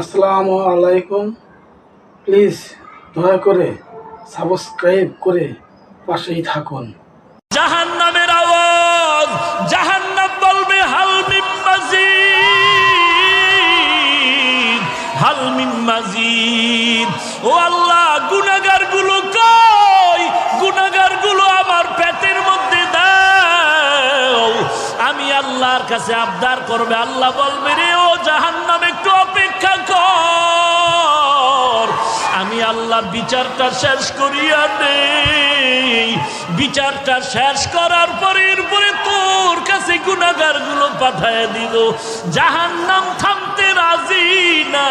আসসালামু আলাইকুম। প্লিজ দয়া করে সাবস্ক্রাইব করে পাশেই থাকুন। জাহান নামের আওয়াজ জাহান নাম বলবে হালমিম মাজিদ হালমিম ও আল্লাহ গুনাগারগুলো কই? গুনাগারগুলো আমার পেটের মধ্যে দাও। আমি আল্লাহর কাছে আবদার করবে, আল্লাহ বলবে, রে ও জাহান নাম আল্লাহ বিচারটা শেষ করিয়া নেই বিচারটা শেষ করার পরে এরপরে তোর কাছে গুণাগারগুলো পাঠায় দিব জাহান নাম থামতে রাজি না।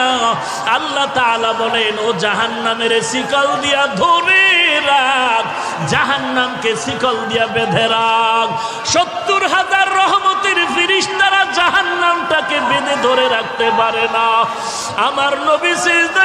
আল্লাহ তাআলা বলেন, ও জাহান নামের শিকল দিয়া ধরে রাখ। জাহান নামকে শিকল দিয়া বেঁধে রাখ। সত্তর হাজার রহমতের ফিরিস্তারা জাহান নামটাকে বেঁধে ধরে রাখতে পারে না। আমার নবী সিজদায়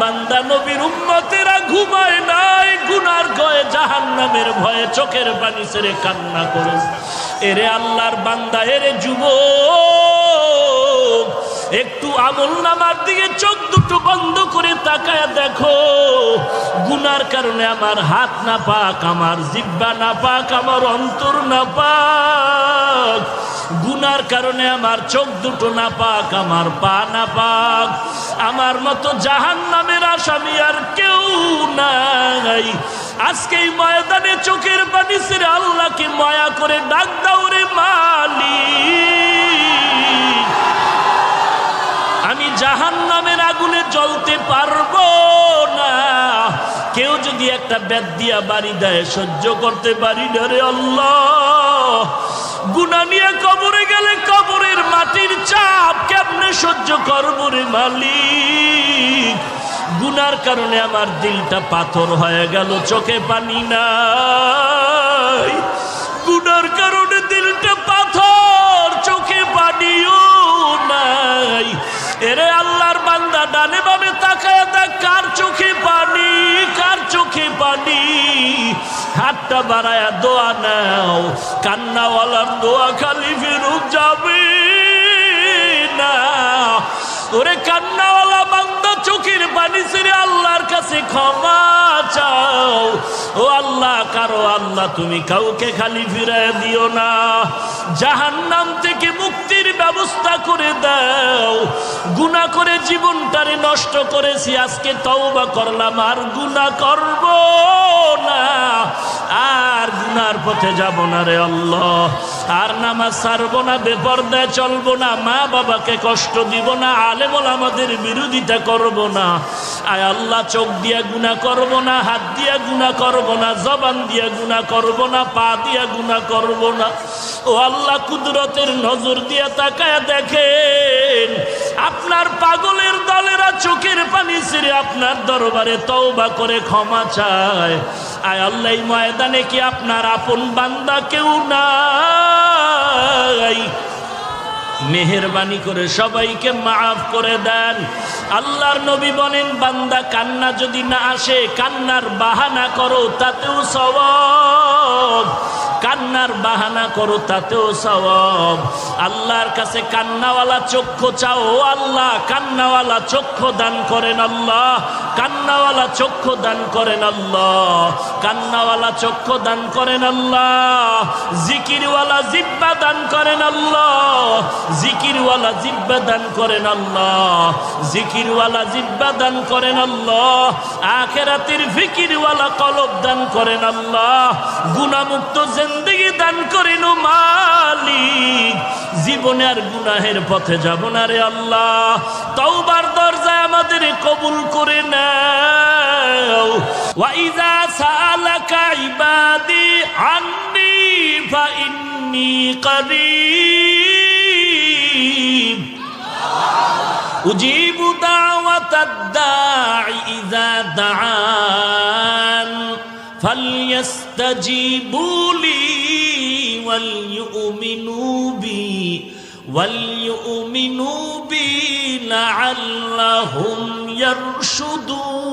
বান্দা নবীর উম্মতেরা ঘুমায় নাই, গুনার গয়ে জাহান নামের ভয়ে চোখের পানি সেরে কান্না করে। এরে আল্লাহর বান্দা, এরে যুব একটু আমল নামার দিকে চোখ দুটো বন্ধ করে তাকায় দেখো। গুনার কারণে আমার হাত না পাক, আমার জিব্বা না পাক, আমার অন্তর না পাক। গুনার কারণে আমার চোখ দুটো না পাক, আমার পা না পাক। আমার মতো জাহান নামের আসামি আর কেউ নাই। আজকে এই ময়দানে চোখের পানি ছেড়ে আল্লাহকে মায়া করে ডাক দাও রে মালিক। আমি জাহান নামের আগুনে জ্বলতে পারব না। কেউ যদি একটা বেদ দিয়া বাড়ি দেয়, সহ্য করতে পারি না রে আল্লাহ। গুনা নিয়ে কবরে গেলে কবরের মাটির চাপ কেমনে সহ্য করব রে মালিক? গুনার কারণে আমার দিলটা পাথর হয়ে গেল, চোখে পানি নাই। এরে আল্লাহর বান্দা, ডানে বামে তাকায় দেখ, কার চোখে পানি, কার চোখে পানি? হাতটা বাড়ায়া দোয়া নাও, কান্নাওয়ালার দোয়া খালি ফেরত যাবে না। ওরে কান্নাওয়ালা পানি ছেড়ে আল্লাহর কাছে ক্ষমা চাও। ও আল্লাহ, কারও আল্লাহ তুমি কাউকে খালি ফিরায় দিও না। জাহান্নাম থেকে মুক্তির ব্যবস্থা করে দাও। গুনাহ করে জীবনটারে নষ্ট করেছি, আজকে তওবা করলাম, আর গুনাহ করব না। আর গুনার পথে যাব না রে আল্লাহ। আর নামাজ ছাড়বো না, বেপর্দায় চলবো না, মা বাবাকে কষ্ট দিব না, আলেমল আমাদের বিরোধিতা করব না। আয় আল্লাহ, চোখ দিয়া গুণা করব না, হাত দিয়া গুণা করব না, জবান দিয়া গুণা করব না, পা দিয়া গুণা করব না। ও আল্লাহ, কুদরতের নজর দিয়া তাকায় দেখেন, আপনার পাগলের দলেরা চোখের পানি ছেড়ে আপনার দরবারে তওবা করে ক্ষমা চায়। আয় আল্লাহ ময়দানে কি আপনার আপন বান্দা কেউ নাই মেহরবানি করে সবাইকে মাফ করে দেন। আল্লাহর নবী বলেন, বান্দা কান্না যদি না আসে, কান্নার বাহানা করো, তাতেও সওয়াব। কান্নার বাহানা করো, তাতেও সওয়াব। আল্লাহর কাছে কান্নাওয়ালা চক্ষু চাও, আল্লাহ কান্নাওয়ালা চক্ষু দান করেন আল্লাহ। কান্নাওয়ালা চক্ষু দান করেন আল্লাহ। কান্নাওয়ালা চক্ষু দান করেন আল্লাহ। জিকিরওয়ালা জিব্বা দান করেন আল্লাহ। জিকিরওয়ালা জিব্বা দান করেন আল্লাহ। জিকিরওয়ালা জিব্বা দান করেন আল্লাহ। আখেরাতের ফিকিরওয়ালা কলব দান করেন আল্লাহ। গুণামুক্ত জিন্দগি দান করেন মালিক। জীবনে আর গুনাহের পথে যাব না রে আল্লাহ। তওবার দরজায় আমাদের কবুল করে নাও। ওয়াইজা সালাকা ইবাদি আন্নি فإني قريب. أجيب دعوة الداعي إذا دعان. فليستجيبوا لي وليؤمنوا بي وليؤمنوا بي لعلهم يرشدون.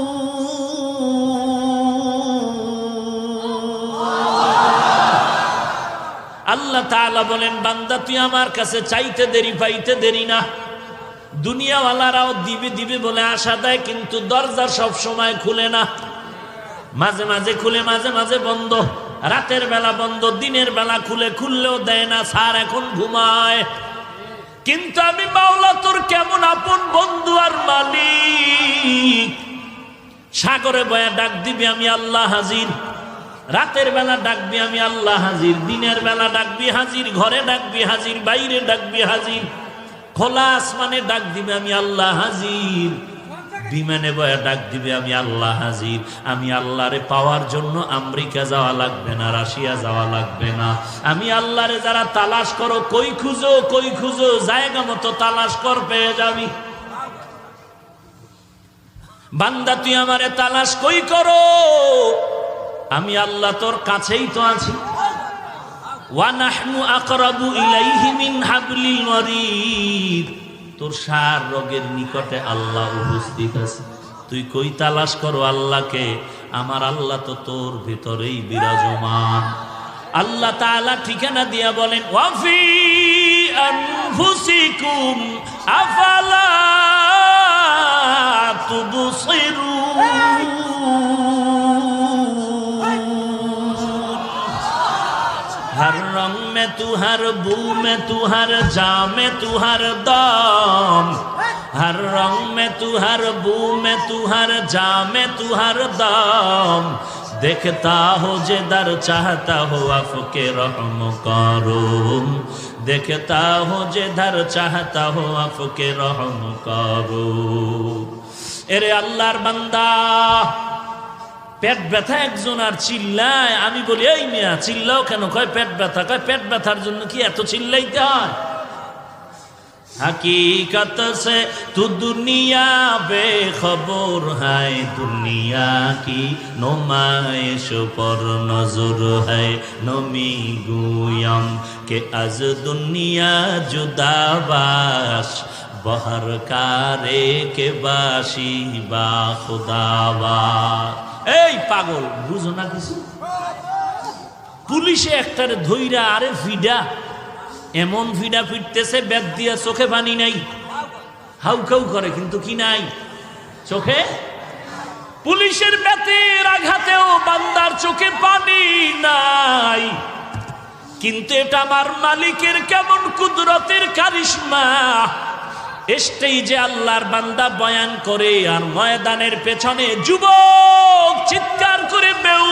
আল্লাহ তাআলা বলেন, বান্দা, তুই আমার কাছে চাইতে দেরি, পাইতে দেরি না। দুনিয়াওয়ালারাও দিবে দিবে বলে আশা দেয়, কিন্তু দরজা সব সময় খুলে না। মাঝে মাঝে খুলে, মাঝে মাঝে বন্ধ। রাতের বেলা বন্ধ, দিনের বেলা খুলে, খুললেও দেয় না, স্যার এখন ঘুমায়। কিন্তু আমি মাওলা, তোর কেমন আপন বন্ধু আর মালিক? সাগরে বয়া ডাক দিবি, আমি আল্লাহ হাজির। রাতের বেলা ডাকবি আমি আল্লাহ হাজির, দিনের বেলা ডাকবি হাজির, ঘরে ডাকবি হাজির, বাইরে ডাকবি হাজির, খোলা আসমানে ডাক দিবে আমি আল্লাহ হাজির, বিমানে বয়া ডাক দিবে আমি আল্লাহ হাজির। আমি আল্লাহরে পাওয়ার জন্য আমেরিকা যাওয়া লাগবে না, রাশিয়া যাওয়া লাগবে না। আমি আল্লাহরে যারা তালাশ করো, কই খুঁজো কই খুঁজো, জায়গা মতো তালাশ কর, পেয়ে যাবি। বান্দা, তুই আমারে তালাশ কই করো? আমি আল্লাহ তোর কাছেই তো আছি। তোর সার রোগের নিকটে আল্লাহ উপস্থিত আছে। তুই কই তালাশ করো আল্লাহকে? আমার আল্লাহ তো তোর ভিতরেই বিরাজমান। আল্লাহ তাআলা ঠিকানা দিয়া বলেন ওয়াফি আনফুসিকুম আফালা তুবসিরুন? में तू हर बू में तू हर जा में तू हर दाम हर रंग में तू हर बू में तू हर जा में तू हर दाम देखता हो जे दर चाहता हो अफके रहम करो देखता हो जे दर चाहता हो अफके रहम करो এরে আল্লাহর বান্দা পেট ব্যথা একজন আর চিল্লায় আমি বলি এই মিয়া চিল্লাও কেন কয় পেট ব্যথা কয় পেট ব্যথার জন্য কি এত চিল্লাইতে হয় हकीकत से तू दुनिया बेखबर है दुनिया की नुमाइश पर नजर है नमी गुयम के अज दुनिया जुदाबाश बहर कारे के बाशी বা খুদাবা এই পাগল, বুঝো না কিছু? পুলিশে একটারে ধইরা আরে ফিডা এমন ফিডা ফিরতেছে, ব্যাগ দিয়া চোখে পানি নাই। হাউ খাউ করে, কিন্তু কি নাই? চোখে? পুলিশের ব্যাতের আঘাতেও বান্দার চোখে পানি নাই। কিন্তু এটা আমার মালিকের কেমন কুদরতের কারিশমা? যে আল্লাহর বান্দা বয়ান করে আর ময়দানের পেছনে যুবক চিৎকার করে বেউ।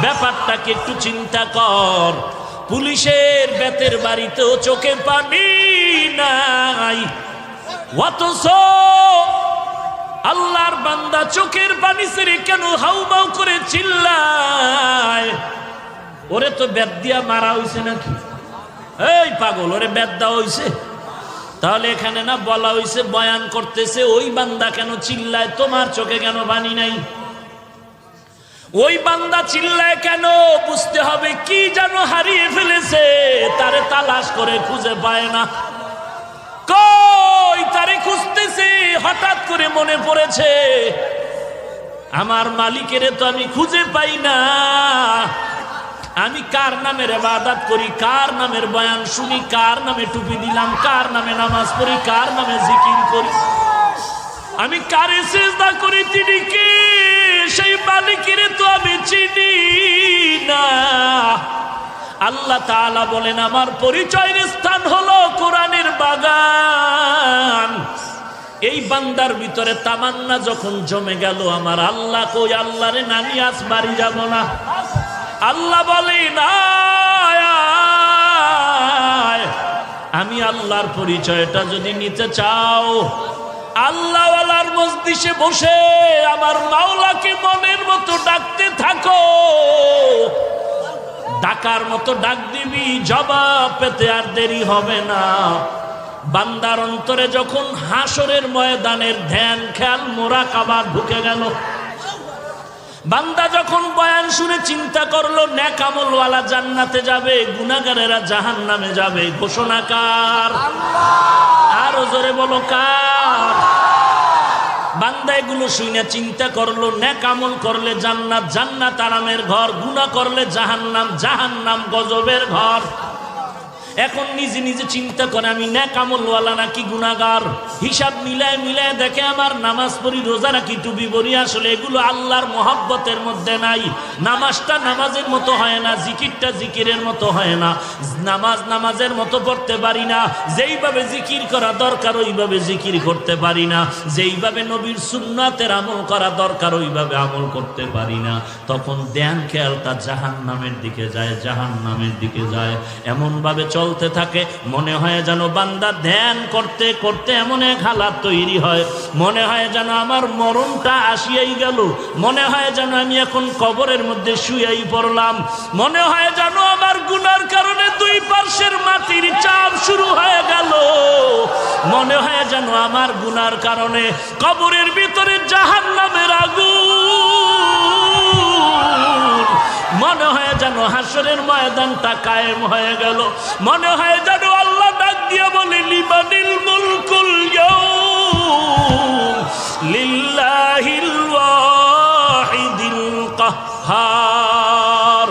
ব্যাপারটাকে একটু চিন্তা কর। পুলিশের বেতের বাড়িতেও চোখে পানি নাই। অথচ আল্লাহর বান্দা চোখের পানি ছেড়ে কেন হাউমাউ করে চিল্লায়? ওরে তো বেদ দিয়া মারা হইছে নাকি? এই পাগল, ওরে বেদ হইছে। তাহলে এখানে না বলা হইছে, বয়ান করতেছে, ওই বান্দা কেন চিল্লায়, তোমার চোখে কেন পানি নাই? ওই বান্দা চিল্লায় কেন? বুঝতে হবে কি যেন হারিয়ে ফেলেছে, তারে তালাশ করে খুঁজে পায় না। কই তারে খুঁজতেছে? হঠাৎ করে মনে পড়েছে, আমার মালিকেরে তো আমি খুঁজে পাই না। আমি কার নামের এবাদাত করি? কার নামের বয়ান শুনি? কার নামে টুপি দিলাম? কার নামে নামাজ পড়ি? কার নামে জিকির করি? আমি কারে চেষ্টা করি? তিনি কে? সেই মালিকের তো আমি চিনি না। আল্লাহ তাআলা বলেন, আমার পরিচয়ের স্থান হলো কোরআনের বাগান। এই বান্দার ভিতরে তামান্না যখন জমে গেল, আমার আল্লাহ কই, আল্লাহরে নানি আজ বাড়ি যাব না। আল্লাহ বলে না আমি আল্লাহর পরিচয়টা যদি নিতে চাও, আল্লাহওয়ালার মসজিষে বসে আমার মাওলাকে মনের মতো ডাকতে থাকো। ডাকার মতো ডাক দিবি, জবাব পেতে আর দেরি হবে না। বান্দার অন্তরে যখন হাসরের ময়দানের ধ্যান, খেয়াল মোরা কাবার ঢুকে গেল। বান্দা যখন বয়ান শুনে চিন্তা করল ন্যাকামলওয়ালা জান্নাতে যাবে গুনাগারেরা জাহান নামে যাবে ঘোষণা কার? আরও জোরে বলো কার? বান্দা এগুলো শুনে চিন্তা করল ন্যাকামল করলে জান্নাত জান্নাত আরামের ঘর গুনাহ করলে জাহান্নাম জাহান্নাম গজবের ঘর। এখন নিজে নিজে চিন্তা করে, আমি ন্যাকামলওয়ালা নাকি গুনাগার হিসাব মিলায় মিলায় দেখে আমার নামাজ পড়ি, রোজা রাখি টুবি বলি আসলে এগুলো আল্লাহর মহব্বতের মধ্যে নাই। নামাজটা নামাজের মতো হয় না, জিকিরটা জিকিরের মতো হয় না। নামাজ নামাজের মতো পড়তে পারি না। যেইভাবে জিকির করা দরকার, ওইভাবে জিকির করতে পারি না। যেইভাবে নবীর সুন্নাতের আমল করা দরকার, ওইভাবে আমল করতে পারি না। তখন ধ্যান খেয়ালটা জাহান নামের দিকে যায় জাহান নামের দিকে যায়। এমনভাবে চলতে থাকে। মনে হয় যেন বান্দা ধ্যান করতে করতে এমন এক হালাত তৈরি হয়। মনে হয় যেন আমার মরণটা আসিয়াই গেল। মনে হয় যেন আমি এখন কবরের মধ্যে শুয়েই পড়লাম। মনে হয় যেন আমার গুনার কারণে দুই পার্শ্বের মাটির চাপ শুরু হয়ে গেল। মনে হয় যেন আমার গুনার কারণে কবরের ভিতরে জাহান নামের আগুন মনে হয় যেন হাসরের ময়দানটা কায়েম হয়ে গেল। মনে হয় যেন আল্লাহ ডাক দিয়ে বলে, লিবানিল মুলকুল লিল্লাহিল ওয়াহিদিল কাহ্হার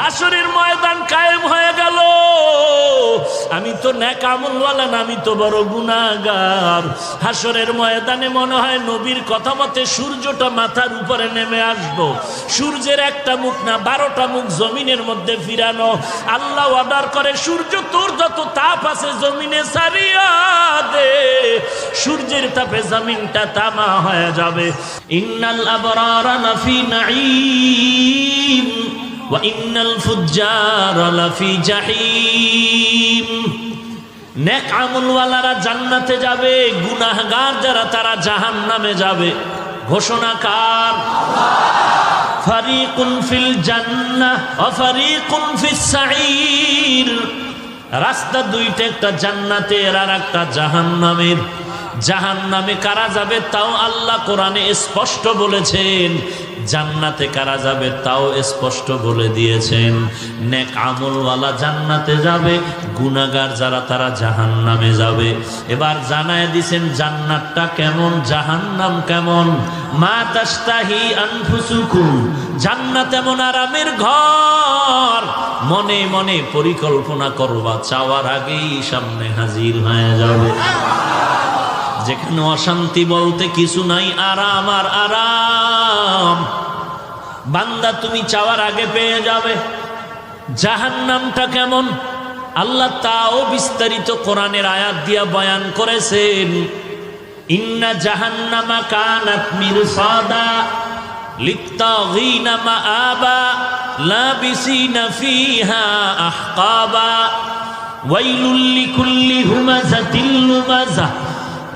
হাসরের ময়দান কায়েম হয়ে তো ন্যাকামলওয়ালা না আমি তো বড় গুণাগার হাসরের ময়দানে মনে হয় নবীর কথা মতে সূর্যটা মাথার উপরে নেমে আসব। সূর্যের একটা মুখ না, বারোটা মুখ জমিনের মধ্যে ফিরানো। আল্লাহ অর্ডার করে, সূর্য তোর যত তাপ আছে জমিনে সারিয়া দে। সূর্যের তাপে জমিনটা তামা হয়ে যাবে। ইন্নাল আবরারা নাঈম, ওয়া ইন্নাল লাফি জাহিম। নেক আমলওয়ালারা জান্নাতে যাবে, গুনাহগার যারা, তারা জাহান নামে যাবে। ঘোষণা কার? রাস্তা দুইটা, একটা জান্নাতের আর একটা জাহান্নামের। জাহান নামে কারা যাবে তাও আল্লাহ কোরআনে স্পষ্ট বলেছেন। জান্নাতে কারা যাবে তাও স্পষ্ট বলে দিয়েছেন। নেক আমলওয়ালা জান্নাতে যাবে গুনাগার যারা তারা জাহান নামে যাবে। এবার জানায় দিছেন, জান্নাতটা কেমন, জাহান্নাম কেমন? মা তাস্তাহি আনফুসুকুম, জান্নাত এমন আরামের ঘর। মনে মনে পরিকল্পনা করবা, চাওয়ার আগেই সামনে হাজির হয়ে যাবে। যেখানে অশান্তি বলতে কিছু নাই, আরাম আর আরাম। বান্দা তুমি চাওয়ার আগে পেয়ে যাবে। জাহান নামটা কেমন? আল্লাহ তাও বিস্তারিত কোরআনের আয়াত দিয়া বয়ান করেছেন, ইন্না জাহান্নামা কানাত মিরসাদা লিত্তাগিনা মাআবা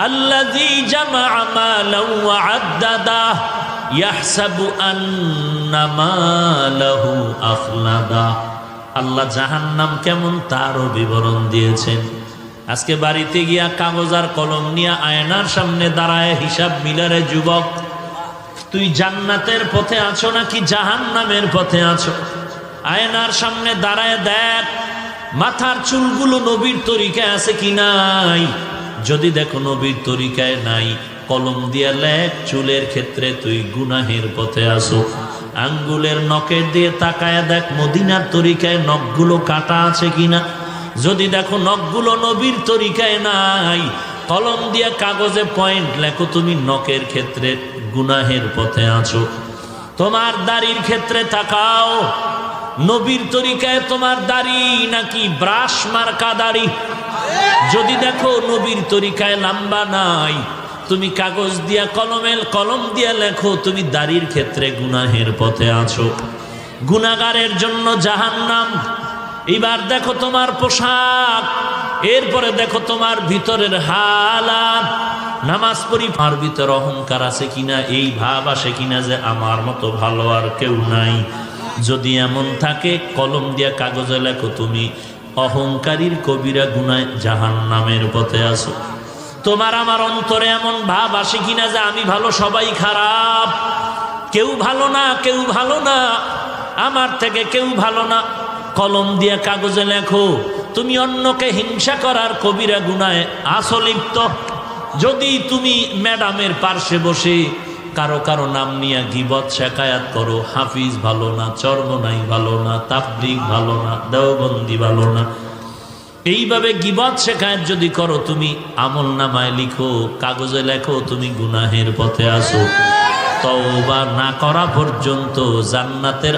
আল্লাযী জামাআ মালান ওয়া আদ্দাদা ইয়াহসাবু আন্না মালাহু আল্লাহ জাহান্নাম কেমন তারও বিবরণ দিয়েছেন। আজকে বাড়িতে গিয়া কাগজ আর কলম নিয়ে আয়নার সামনে দাঁড়ায় হিসাব মিলারে যুবক, তুই জান্নাতের পথে আছো নাকি জাহান নামের পথে আছো? আয়নার সামনে দাঁড়ায় দেখ, মাথার চুলগুলো নবীর তরিকে আছে কি নাই? যদি দেখো নবীর তরিকায় নাই, কলম দিয়ে লেখ, চুলের ক্ষেত্রে তুই গুনাহের পথে আসো আঙ্গুলের নখের দিয়ে তাকায় দেখ, মদিনার তরিকায় নখগুলো কাটা আছে কিনা। যদি দেখো নখগুলো নবীর তরিকায় নাই, কলম দিয়া কাগজে পয়েন্ট লেখো, তুমি নখের ক্ষেত্রে গুনাহের পথে আছো। তোমার দাড়ির ক্ষেত্রে তাকাও। নবীর তরিকায় তোমার দাড়ি নাকি ব্রাশ মার্কা দাড়ি? যদি দেখো নবীর তরিকায় লম্বা নাই, তুমি কাগজ দিয়া কলমের কলম দিয়া লেখো, তুমি দাড়ির ক্ষেত্রে গুনাহের পথে আছো। গুনাগারের জন্য জাহান্নাম। এবার দেখো তোমার পোশাক, এরপরে দেখো তোমার ভিতরের হালাত। নামাজ পড়ি তার ভিতর অহংকার আছে কিনা, এই ভাব আসে কিনা যে আমার মতো ভালো আর কেউ নাই। যদি এমন থাকে, কলম দিয়া কাগজে লেখো তুমি অহংকারীর কবিরা গুনায় জাহান নামের পথে আসো তোমার আমার অন্তরে এমন ভাব আসে কিনা যে আমি ভালো, সবাই খারাপ। কেউ ভালো না, কেউ ভালো না। আমার থেকে কেউ ভালো না। কলম দিয়ে কাগজে লেখো, তুমি অন্যকে হিংসা করার কবিরা গুনায় আসলিপ্ত যদি তুমি ম্যাডামের পার্শ্বে বসে কারও কারও নাম নিয়ে গিবত, শেখায়াত করো। হাফিজ ভালো না চর্মনাই ভালো না তাবলিক ভালো না, দেওবন্দি ভালো না। এইভাবে গিবত, শেখায়াত যদি করো, তুমি আমল নামায় লিখো, কাগজে লেখো, তুমি গুনাহের পথে আসো। তওবা না করা পর্যন্ত জান্নাতের